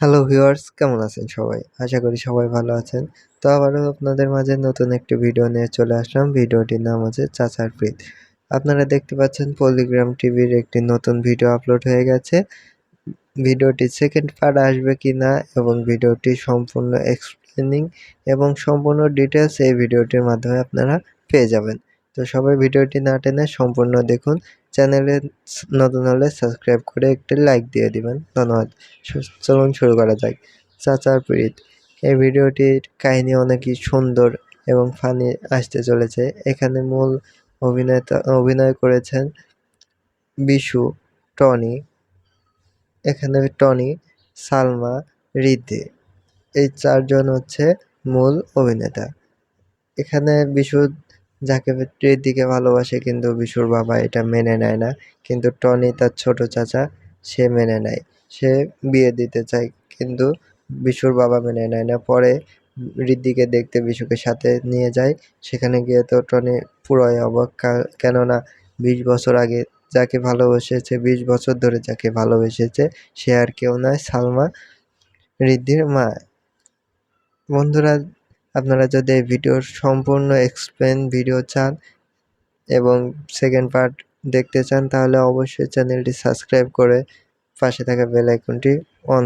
Hello viewers কেমন আছেন সবাই? আশা করি সবাই ভালো আছেন। তো আবারও আপনাদের মাঝে নতুন একটি ভিডিও নিয়ে চলে আসলাম। ভিডিওটির নাম হচ্ছে চাচার প্রীত। আপনারা দেখতে পাচ্ছেন পলিগ্রাম টিভির একটি নতুন ভিডিও আপলোড হয়ে গেছে। ভিডিওটি সেকেন্ড পার্ট আসবে কি না এবং ভিডিওটি সম্পূর্ণ এক্সপ্লেনিং এবং সম্পূর্ণ ডিটেলস এই ভিডিওটির মাধ্যমে আপনারা পেয়ে যাবেন। তো সবাই ভিডিওটি না টেনে সম্পূর্ণ দেখুন। চ্যানেলে নতুন হলে সাবস্ক্রাইব করে একটি লাইক দিয়ে দিবেন। ধন্যবাদ। চলুন শুরু করা যাক। চাচার প্রীত, এই ভিডিওটির কাহিনী অনেকই সুন্দর এবং ফানি আসতে চলেছে। এখানে মূল অভিনেতা অভিনয় করেছেন বিশু, টনি। এখানে টনি, সালমা, রিদ্ধি। এই চারজন হচ্ছে মূল অভিনেতা। এখানে বিশু যাকে রিদ্ধিকে ভালোবাসে কিন্তু বিশুর বাবা এটা মেনে নেয় না। কিন্তু টনি তার ছোট চাচা, সে মেনে নেয়। সে বিয়ে দিতে চায় কিন্তু বিশুর বাবা মেনে নেয় না। পরে রিদ্ধিকে দেখতে বিশুকে সাথে নিয়ে যায়। সেখানে গিয়ে তো টনি পুরোই অবাক। কেননা বিশ বছর আগে যাকে ভালোবেসেছে, বিশ বছর ধরে যাকে ভালোবেসেছে, সে আর কেউ নয়, সালমা ঋদ্ধির মা। বন্ধুরা আপনারা যদি এই ভিডিওর সম্পূর্ণ এক্সপ্লেন ভিডিও চান এবং সেকেন্ড পার্ট দেখতে চান, তাহলে অবশ্যই চ্যানেলটি সাবস্ক্রাইব করে পাশে থাকা বেল আইকনটি অন